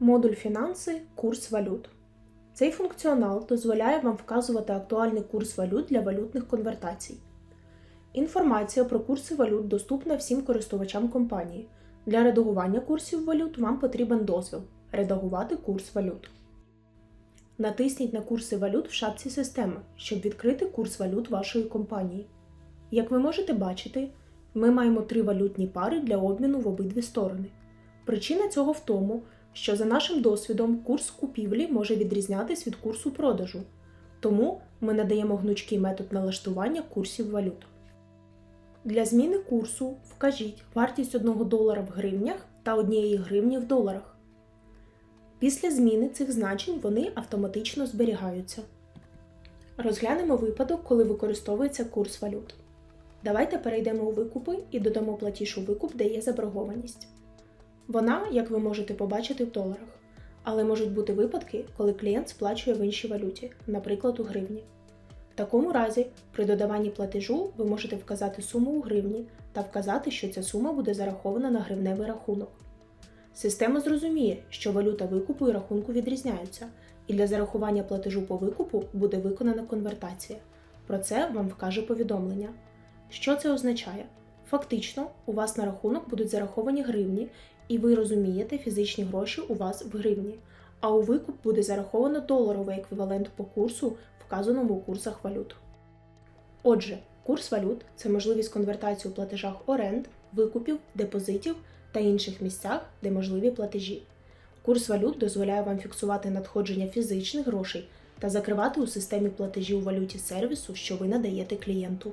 Модуль фінанси курс валют. Цей функціонал дозволяє вам вказувати актуальний курс валют для валютних конвертацій. Інформація про курси валют доступна всім користувачам компанії. Для редагування курсів валют вам потрібен дозвіл редагувати курс валют. Натисніть на курси валют в шапці системи, щоб відкрити курс валют вашої компанії. Як ви можете бачити, ми маємо три валютні пари для обміну в обидві сторони. Причина цього в тому, що за нашим досвідом курс купівлі може відрізнятись від курсу продажу, тому ми надаємо гнучкий метод налаштування курсів валют. Для зміни курсу вкажіть вартість 1 долара в гривнях та 1 гривні в доларах. Після зміни цих значень вони автоматично зберігаються. Розглянемо випадок, коли використовується курс валют. Давайте перейдемо у викупи і додамо платіж у викуп, де є заборгованість. Вона, як ви можете побачити, в доларах, але можуть бути випадки, коли клієнт сплачує в іншій валюті, наприклад, у гривні. В такому разі, при додаванні платежу ви можете вказати суму у гривні та вказати, що ця сума буде зарахована на гривневий рахунок. Система зрозуміє, що валюта викупу і рахунку відрізняються, і для зарахування платежу по викупу буде виконана конвертація. Про це вам вкаже повідомлення. Що це означає? Фактично, у вас на рахунок будуть зараховані гривні, і ви розумієте, фізичні гроші у вас в гривні, а у викуп буде зараховано доларовий еквівалент по курсу, вказаному у курсах валют. Отже, курс валют це можливість конвертації у платежах оренд, викупів, депозитів та інших місцях, де можливі платежі. Курс валют дозволяє вам фіксувати надходження фізичних грошей та закривати у системі платежів у валюті сервісу, що ви надаєте клієнту.